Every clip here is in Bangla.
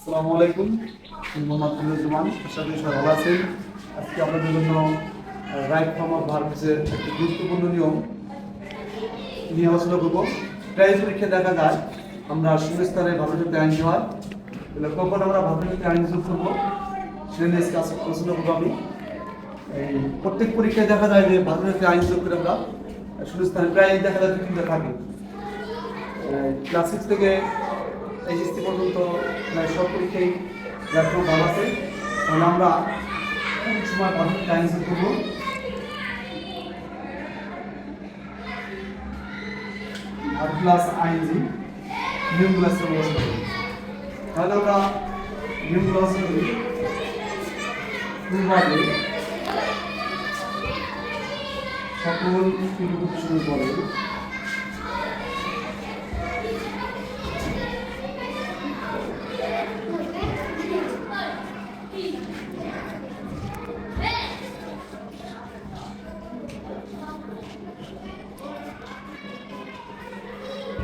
আসসালামু আলাইকুম। মোহাম্মদ ফিরুজ্জামান সবাই ভালো আছেন। আজকে আপনাদের জন্য রাইট ফর্ম অফ ভার্বসের একটি গুরুত্বপূর্ণ নিয়ম। নিয়ে আলোচনা করব। প্রায় পরীক্ষা দেখা যায়, আমরা শূন্যস্থানে ভাবের আইন হয় তাহলে কখন আমরা ভাবের আইন যোগ করব, সেটা নিয়ে আস- আলোচনা করব আমি। এই প্রত্যেক পরীক্ষায় দেখা যায় যে ভাবের আইন যোগ করে আমরা শূন্যস্থানে প্রায় দেখা যায় কিন্তু থাকে। ক্লাস সিক্স থেকে এইচএসসি পর্যন্ত প্রায় সব পরীক্ষায় প্ল্যাটফর্ম ভালো আছে। তাহলে আমরা কোন সময় পাবলিক টাইমস করব। আর প্লাস আইনজি নিয়ম ক্লাসের ব্যবস্থা করি তাহলে আমরা নিয়ম ক্লাস করি সকল শুরু করে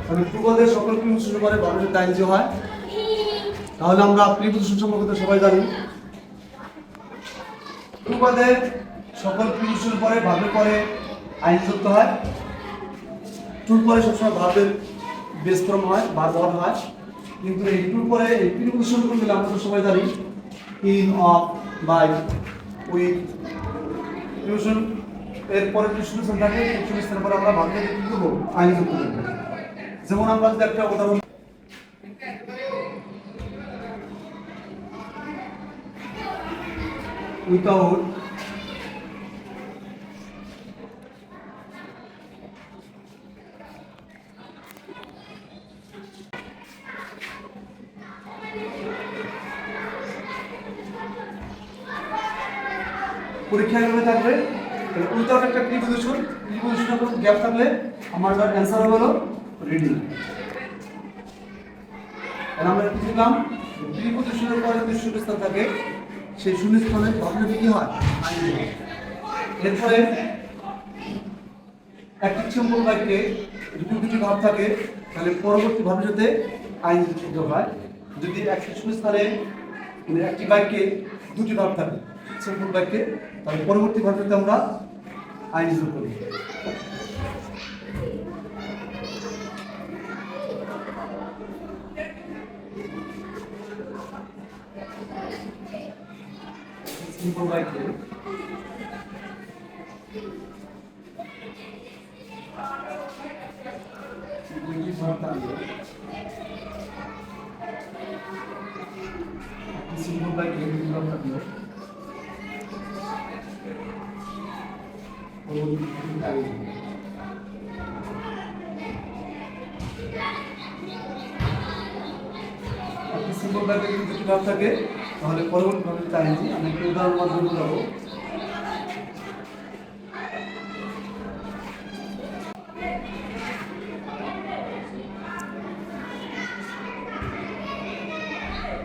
তাহলে পূর্বদের সকল প্রিপুজেশন করে টাইম যে হয়, তাহলে আমরা প্রিপুজেশন সম্পর্কে সবাই জানি। পূর্বদের সকল প্রিপুজেশন পরে ভাবের পরে আইন যুক্ত হয়। টুর পরে সবসময় ভাবের বেস ফর্ম হয় বা বর হয়। কিন্তু এই টুর পরে এই প্রিপুজেশনগুলো আমরা তো সবাই জানি, in, of, by, with. Preposition এর পরে যে সলিউশন থাকে সলিউশনের পরে আমরা ভাবতে কি করব? আইন যুক্ত করব। যেমন আমরা যদি একটা উদাহরণ উইথাউট পরীক্ষা থাকবে। একটা গ্যাপ থাকলে আমার অ্যান্সার হলো রিডিং আমরা কি শিখলাম প্রিপোজিশনের পরে যদি শূন্যস্থান থাকে, সেই শূন্যস্থানের ভাবনাটি কি হয়। এরপরে একটি সিম্পল বাক্যে যদি দুটি ভাব থাকে, তাহলে পরবর্তী সাথে আইন যুক্ত হয়। যদি একটি শূন্যস্থানে মানে একটি বাক্যে দুটি ভাব থাকে, সিম্পল বাক্যে তাহলে পরবর্তী সাথে আমরা আইন যোগ করি। সিম্পল বাক্যে দুটি ভাব থাকবে একটি সিম্পল বাক্যে দুটি ভাব থাকবে পরবর্তী ভাবে আইন যোগ সিম্পল ব্যাগে যদি দুটি ভাব থাকে তাহলে পরবর্তী টাইমটি আমি একটি উদাহরণ মাধ্যমে বোঝাবো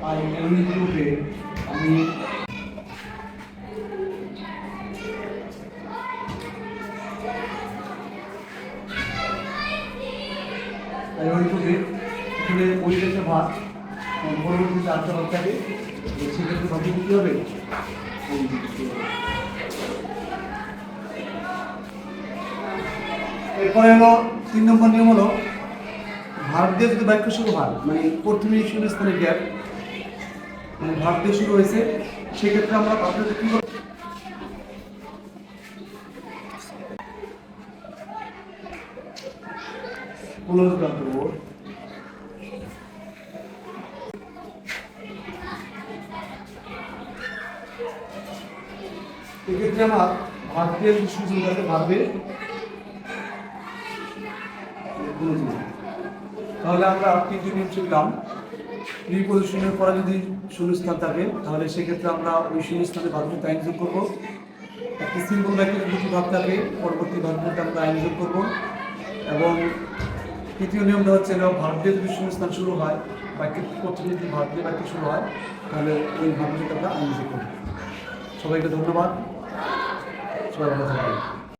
আমি এমনি গ্রুপে এখানে পরিবেশে পরবর্তীতে আটটা ভাগ থাকে সেক্ষেত্রে ভাবি কি হবে? এরপরে হলো তিন নম্বর নিয়ম হলো ভাব দিয়ে যদি বাক্য শুরু হয় মানে প্রথমে শূন্য স্থানে গ্যাপ মানে ভাব দিয়ে শুরু হয়েছে, সেক্ষেত্রে আমরা ভাবতে কি করব? পুনরুদ্ধার করব এক্ষেত্রে আমার ভারতীয় সুযোগটাকে ভাববে। তাহলে আমরা তিনটি নিয়ম শিখলাম প্রিপোজিশনের পরে যদি শূন্যস্থান থাকে, তাহলে সেক্ষেত্রে আমরা ওই শূন্যস্থানে ভাবতে আইন যোগ করব। একটি সিম্পল ব্যাকের দুটি ভাব থাকে, পরবর্তী ভাবনাতে আমরা আইন যোগ করব। এবং তৃতীয় নিয়মটা হচ্ছে ভারতীয় যদি শূন্যস্থান শুরু হয় বাক্যের প্রথমে যদি ভারতীয় বাক্য শুরু হয়, তাহলে ওই ভাবনাতে আমরা আইন যোগ করব। সবাইকে ধন্যবাদ। সবাই ভালো থাকবেন